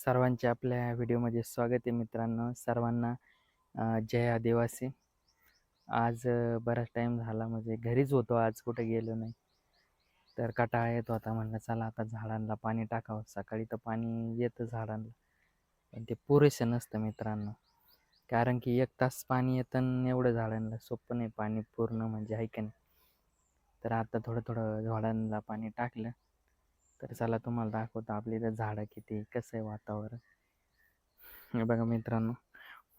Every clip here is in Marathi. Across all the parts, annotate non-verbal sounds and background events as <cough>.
सर्वांचे आपल्या व्हिडिओमध्ये स्वागत आहे मित्रांनो. सर्वांना जय आदिवासी. आज बराच टाईम झाला म्हणजे घरीच होतो आज कुठे गेलो नाही. तर कटाळा येत होता म्हणलं चला आता झाडांना पाणी टाकावं. सकाळी तर पाणी येतं झाडांना. पण ते पुरेसं नसतं मित्रांनो. कारण की एक तास पाणी येतं आणि एवढं झाडांना सोपं नाही. पाणी पूर्ण म्हणजे ऐकणे नाही. तर आता थोडं थोडं झाडांना पाणी टाकलं. तर चला तुम्हाला दाखवतो आपली इथं झाडं किती कसं आहे वातावरण. हे बघा मित्रांनो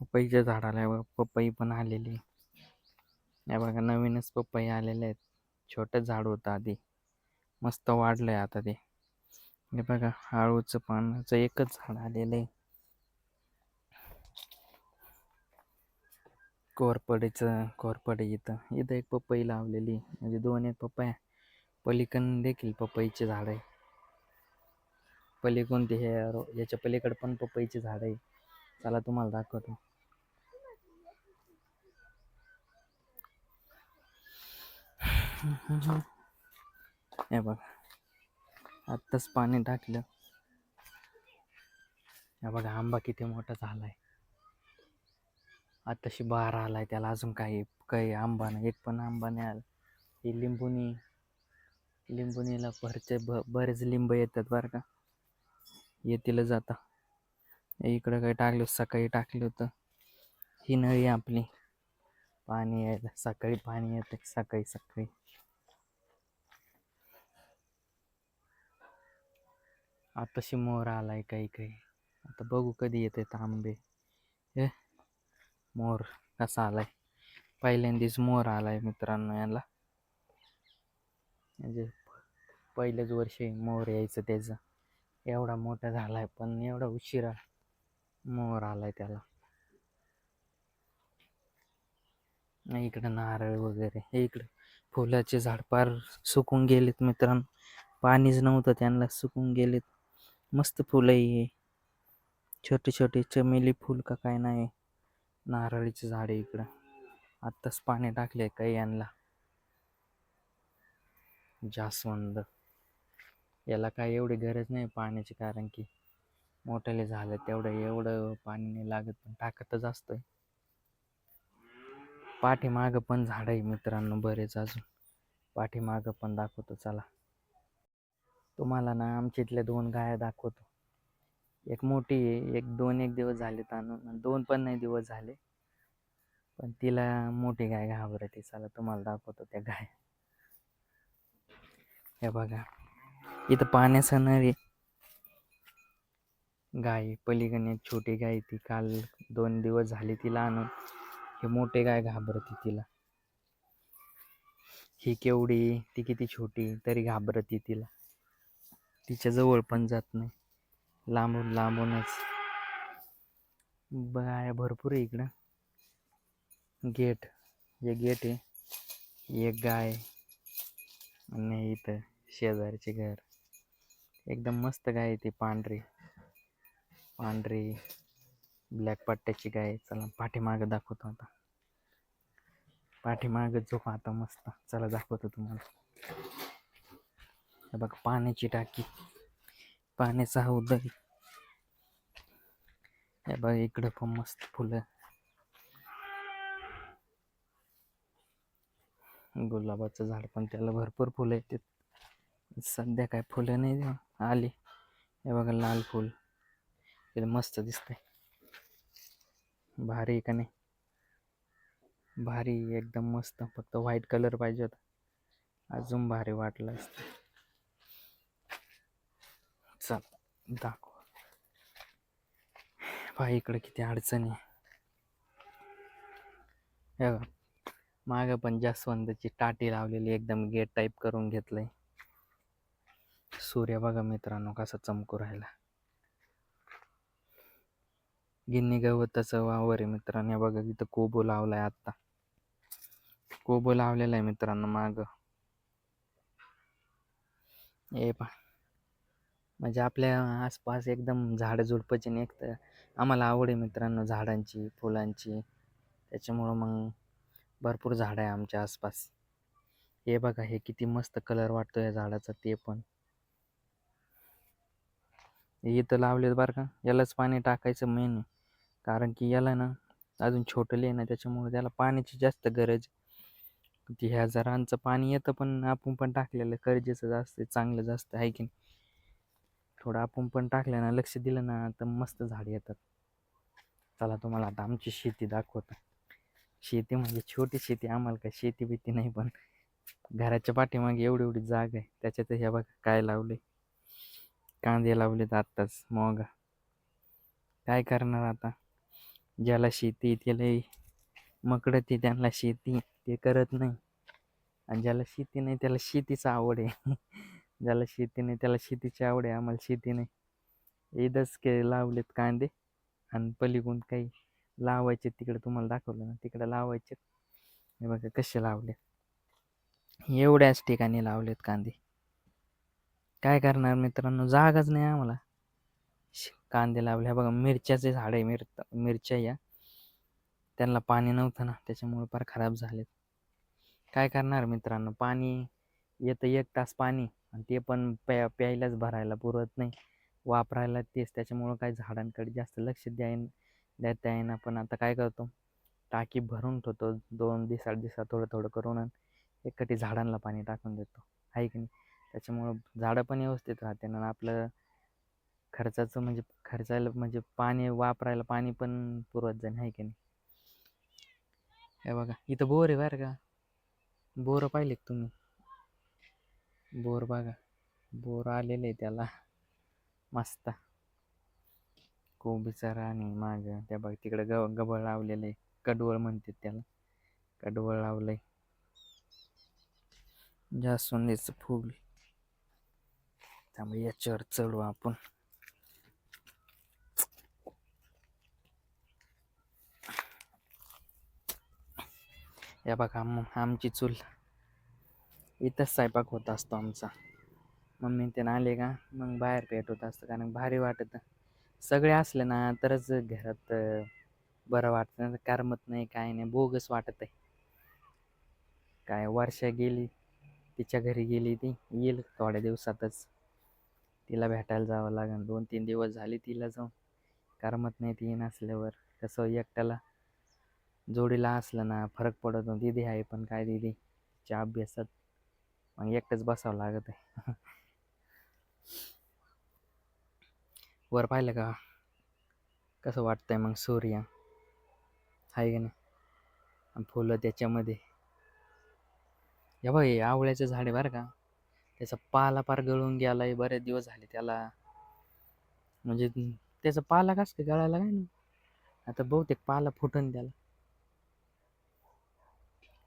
पपईच्या झाडाला आहे बघा पपई पण आलेली. हे बघा नवीनच पपई आलेले आहेत. छोटं झाड होतं आधी. मस्त वाढलंय आता ते. हे बघा हळूचं पानाचं एकच झाड आलेलं आहे. कोरपडीचं कोरपडी इथं. इथं एक पपई लावलेली म्हणजे दोन एक पपया. पलीकन देखील पपईचे झाड आहे पलीकडून ते हे रो- याच्या पलीकडे पण पपईचे झाड आहे. चला तुम्हाला दाखवतो. हे बघा. आत्ताच पाणी टाकलं. हे बघा आंबा किती मोठा झालाय. आत्ताशी बार आलाय त्याला अजून काही काही आंबा नाही एक पण आंबा नाही आला. ही लिंबुनी लिंबुनीला भरचे ब बरेच लिंब येतात बरं का. येतीलच आता. इकडं काही टाकलं सकाळी टाकलं होतं. ही नळी आपली. पाणी यायला सकाळी पाणी येतं सकाळी सकाळी. आताशी मोर आलाय काही काही. आता बघू कधी येते तांबे हे मोर कसा आलाय? पहिल्यांदाच मोर आलाय मित्रांनो याला. म्हणजे पहिलंच वर्षी मोर यायचं त्याचं. एवढा मोठा झालाय पण एवढा उशिरा मोर आलाय त्याला. इकडं नारळ वगैरे हे इकडं फुलाचे झाड पार सुकून गेलेत मित्रांनो. पाणीच नव्हतं त्यांना सुकून गेलेत. मस्त फुलं आहे छोटे छोटे चमेली फुल का काय नाही. नारळीचं झाड आहे इकडं. आत्ताच पाणी टाकले काही यांना. जास्वंद. याला काय एवढी गरज नाही पाण्याची कारण की मोठ्याले झालं तेवढं एवढं पाणी नाही लागत पण टाकतच असतं पाठीमागं पण झाड आहे मित्रांनो बरेच अजून. पाठीमागं पण दाखवतो चला. तुम्हाला ना आमच्या इथल्या दोन गाया दाखवतो. एक मोठी आहे एक दोन एक दिवस झाले आणून दोन पण नाही दिवस झाले. पण तिला मोठी गाय घाबरते चला तुम्हाला दाखवतो त्या गाय. हे बघा. इथं पाण्यास नळ आहे गाय पलीकडे एक छोटी गाय ती काल दोन दिवस झाले तिला आणून हे मोठे गाय घाबरते तिला. ही केवढी ती किती छोटी तरी घाबरते तिला. तिच्या जवळ पण जात नाही. लांबून लांबूनच. गाय भरपूर आहे इकडं. गेट हे गेट आहे एक गाय आणि इथं शेजारचे घर. एकदम मस्त गाय आहे ती पांढरी. पांढरी ब्लॅक पट्ट्याची गाय चला पाठीमागं दाखवतो आता. पाठीमागं झोप आता मस्त. चला दाखवतो तुम्हाला. हे बघ पाण्याची टाकी. पाण्याचा उदय. हे बघ इकडं पण मस्त फुलं. गुलाबाचं झाड पण त्याला भरपूर फुलं येतात. सध्या काय फुलं नाही देवा. आली. हे बघा लाल फुल. ते मस्त दिसतंय. भारी आहे का नाही? भारी एकदम मस्त. फक्त व्हाईट कलर पाहिजे होता. अजून भारी वाटलं असतं. चल दाखव. पहा इकडे किती अडचणी आहे. हे बघा. मागं पण जास्वंदाची टाटी लावलेली एकदम गेट टाईप करून घेतलंय. सूर्य बघा मित्रांनो कसा चमकू राहिला. गिन्नी गवताचं वावर आहे मित्रांनो. बघा इथं कोबो लावलाय आत्ता. कोबो लावलेला आहे मित्रांनो माग. हे पा म्हणजे आपल्या आसपास एकदम झाडं झुडपची एक तर आम्हाला आवड आहे मित्रांनो झाडांची फुलांची. त्याच्यामुळं मग भरपूर झाडं आहे आमच्या आसपास. हे बघा हे किती मस्त कलर वाटतो या झाडाचा ते पण. इथं लावलेत बरं का. यालाच पाणी टाकायचं मेन कारण की याला ना अजून छोटं आहे ना त्याच्यामुळे त्याला पाण्याची जास्त गरज ती ह्या जरांचं पाणी येतं पण आपण पण टाकलेलं गरजेचं जास्त चांगलं जास्त आहे की नाही. थोडं आपण पण टाकलं ना लक्ष दिलं ना तर मस्त झाड येतात. चला तुम्हाला आता आमची शेती दाखवतो. शेती म्हणजे छोटी शेती आम्हाला काय शेती बिती नाही पण घराच्या पाठीमागे एवढी एवढी जागा आहे. त्याच्यात हे बघा काय लावले कांदे लावलेत आत्ताच मग काय करणार आता? ज्याला शेती त्याला मकडं ते त्यांना शेती ते करत नाही. आणि ज्याला शेती नाही त्याला शेतीचं आवड आहे. <laughs> ज्याला शेती नाही त्याला शेतीची आवड आहे आम्हाला शेती नाही. एकदाच के लावलेत कांदे आणि पलीकडून काही लावायचे तिकडे तुम्हाला दाखवलं ना तिकडे लावायचे हे बघा कसे लावले एवढ्याच ठिकाणी लावलेत कांदे. काय करणार मित्रांनो? जागाच नाही आम्हाला. श- कांदे लावले. बघा मिरच्याचे झाड आहे मिर मिरच्या या. त्यांना पाणी नव्हतं ना त्याच्यामुळे फार खराब झालेत. काय करणार मित्रांनो? पाणी येतं एक तास पाणी आणि ते पण प्या प्यायलाच भरायला पुरत नाही. वापरायला तेच त्याच्यामुळं काय झाडांकडे जास्त लक्ष द्याय देता येईना. पण आता काय करतो? टाकी भरून ठेवतो दोन दिवसात दिवसात थोडं थोडं करून आणि एकटी झाडांना पाणी टाकून देतो. आहे की नाही? त्याच्यामुळं झाडं पण व्यवस्थित राहते आणि आपलं खर्चाचं म्हणजे खर्चायला म्हणजे पाणी वापरायला पाणी पण पुरवत जाईल आहे की नाही? हे बघा इथं बोर आहे बरं का. बोरं पाहिले तुम्ही? बोर बघा बोर आलेले आहे त्याला. मस्त. कोबीचा राणी माग. त्या बघ तिकडे गव गबळ लावलेलं आहे. कडवळ म्हणतात त्याला. कडवळ लावलंय. जास्वंदीचं फूल त्यामुळे याच्यावर चढू आपण. या बघा आमची चूल. इथंच स्वयंपाक होत असतो आमचा. मम्मी ते आले का मग बाहेर पेट होत असतं कारण भारी वाटत. सगळे असले ना तरच घरात बरं वाटतं. करमत नाही काय नाही बोगस वाटत आहे काय वर्षा गेली तिच्या घरी गेली ती येईल थोड्या दिवसातच. तिला भेटायला जावं लागेल दोन तीन दिवस झाले तिला जाऊन. करमत नाही ती नसल्यावर. कसं एकट्याला जोडीला असलं ना फरक पडत नाही. दिदी आहे पण काय दिदी? तिच्या अभ्यासात मग एकटंच बसावं लागत आहे. <laughs> वर पाहिलं का? कसं वाटतंय मग सूर्य? आहे का नाही? फुलं त्याच्यामध्ये. या बघ आवळ्याचं झाड आहे बरं का? त्याचा पाला पार गळून गेलाय बरेच दिवस झाले त्याला. म्हणजे त्याचा पाला कस काय गळायला काय नाही. आता बहुतेक पाला फुटन त्याला.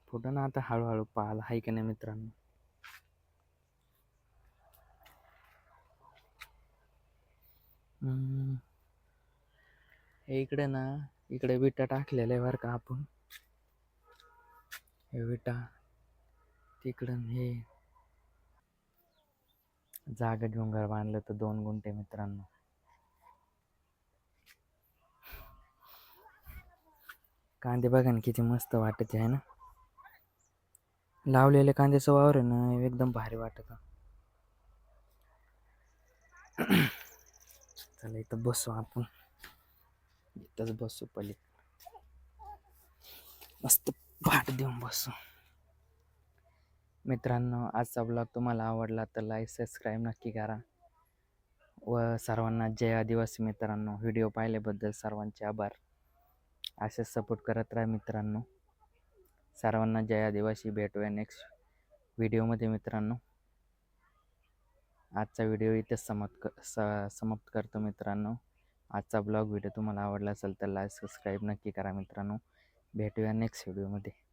फुटन आता हळूहळू पाला आहे की नाही मित्रांनो? हे इकडे ना इकडे विटा टाकलेल्या आहे बरं का आपण. हे विटा तिकडं हे. जागा घेऊन घर बांधलं तर दोन गुंठे मित्रांनो. कांदे बघा ना किती मस्त वाटत आहे ना. लावलेले कांद्याचं वावर आहे ना एकदम भारी वाटत. चला इथं बसू आपण. इथंच बसू पली मस्त पाठ देऊन बसू. मित्रांनो आजचा ब्लॉग तुम्हाला आवडला तर लाईक सबस्क्राईब नक्की करा. व सर्वांना जय आदिवासी मित्रांनो. व्हिडिओ पाहिल्याबद्दल सर्वांचे आभार. असेच सपोर्ट करत राहा मित्रांनो. सर्वांना जय आदिवासी भेटूया नेक्स्ट व्हिडिओमध्ये मित्रांनो. आजचा व्हिडिओ इथेच समाप्त क स समाप्त करतो मित्रांनो. आजचा ब्लॉग व्हिडिओ तुम्हाला आवडला असेल तर लाईक सबस्क्राईब नक्की करा मित्रांनो. भेटूया नेक्स्ट व्हिडिओमध्ये